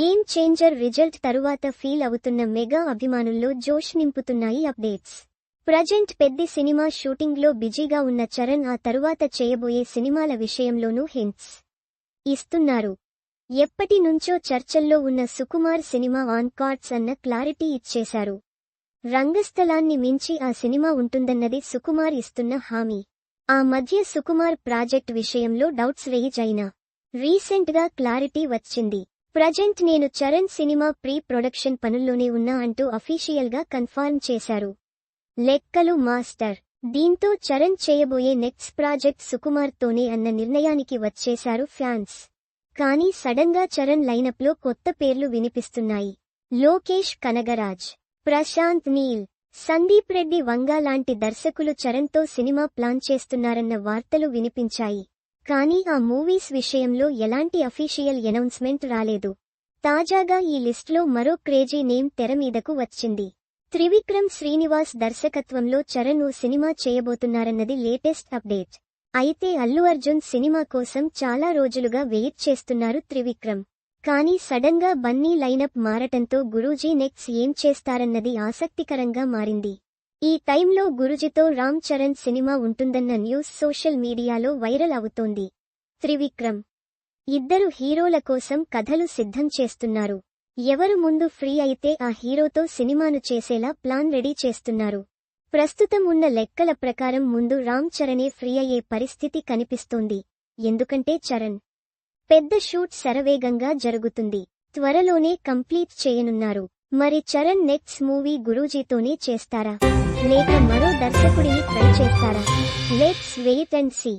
Game changer result తరువాత feel అవుతున్న mega అభిమానుల్లో జోష్ నింపుతున్నాయి అప్డేట్స్. ప్రజెంట్ పెద్ది సినిమా షూటింగ్లో బిజీగా ఉన్న చరణ్ ఆ తరువాత చేయబోయే సినిమాల విషయంలోనూ హింట్స్ ఇస్తున్నారు. ఎప్పటి నుంచో చర్చల్లో ఉన్న సుకుమార్ సినిమా ఆన్ కార్డ్స్ అన్న క్లారిటీ ఇచ్చేశారు. రంగస్థలాన్ని మించి ఆ సినిమా ఉంటుందన్నది సుకుమార్ ఇస్తున్న హామీ. ఆ మధ్య సుకుమార్ ప్రాజెక్ట్ విషయంలో డౌట్స్ రేజ్ అయినా రీసెంట్గా క్లారిటీ వచ్చింది. ప్రజెంట్ నేను చరణ్ సినిమా ప్రీ ప్రొడక్షన్ పనుల్లోనే ఉన్నా అంటూ అఫీషియల్గా కన్ఫర్మ్ చేశారు. లెక్కలు మాస్టర్. దీంతో చరణ్ చేయబోయే నెక్స్ట్ ప్రాజెక్ట్ సుకుమార్తోనే అన్న నిర్ణయానికి వచ్చేశారు ఫ్యాన్స్. కానీ సడన్గా చరణ్ లైనప్లో కొత్త పేర్లు వినిపిస్తున్నాయి. లోకేష్ కనగరాజ్ ప్రశాంత్ నీల్ సందీప్ రెడ్డి వంగా లాంటి దర్శకులు చరణ్తో సినిమా ప్లాన్ చేస్తున్నారన్న వార్తలు వినిపించాయి. కానీ ఆ మూవీస్ విషయంలో ఎలాంటి అఫీషియల్ అనౌన్స్మెంట్ రాలేదు. తాజాగా ఈ లిస్ట్లో మరో క్రేజీ నేమ్ తెర మీదకు వచ్చింది. త్రివిక్రమ్ శ్రీనివాస్ దర్శకత్వంలో చరణ్ ఓ సినిమా చేయబోతున్నారన్నది లేటెస్ట్ అప్డేట్. అయితే అల్లు అర్జున్ సినిమా కోసం చాలా రోజులుగా వెయిట్ చేస్తున్నారు త్రివిక్రమ్. కానీ సడన్గా బన్నీ లైనప్ మారటంతో గురూజీ నెక్స్ ఏం చేస్తారన్నది ఆసక్తికరంగా మారింది. ఈ టైంలో గురుజీతో రామ్ చరణ్ సినిమా ఉంటుందన్న న్యూస్ సోషల్ మీడియాలో వైరల్ అవుతోంది. త్రివిక్రమ్. ఇద్దరు హీరోల కోసం కథలు సిద్ధం చేస్తున్నారు. ఎవరు ముందు ఫ్రీ అయితే ఆ హీరోతో సినిమాను చేసేలా ప్లాన్ రెడీ చేస్తున్నారు. ప్రస్తుతం ఉన్న లెక్కల ప్రకారం ముందు రామ్ చరణే ఫ్రీ అయ్యే పరిస్థితి కనిపిస్తోంది. ఎందుకంటే చరణ్. పెద్ద షూట్ శరవేగంగా జరుగుతుంది. త్వరలోనే కంప్లీట్ చేయనున్నారు. మరి చరణ్ నెక్స్ట్ మూవీ గురూజీతోనే చేస్తారా? లేక మరో దర్శకుడిని ట్రై చేస్తారా లెట్స్ వెయిట్ అండ్ సీ.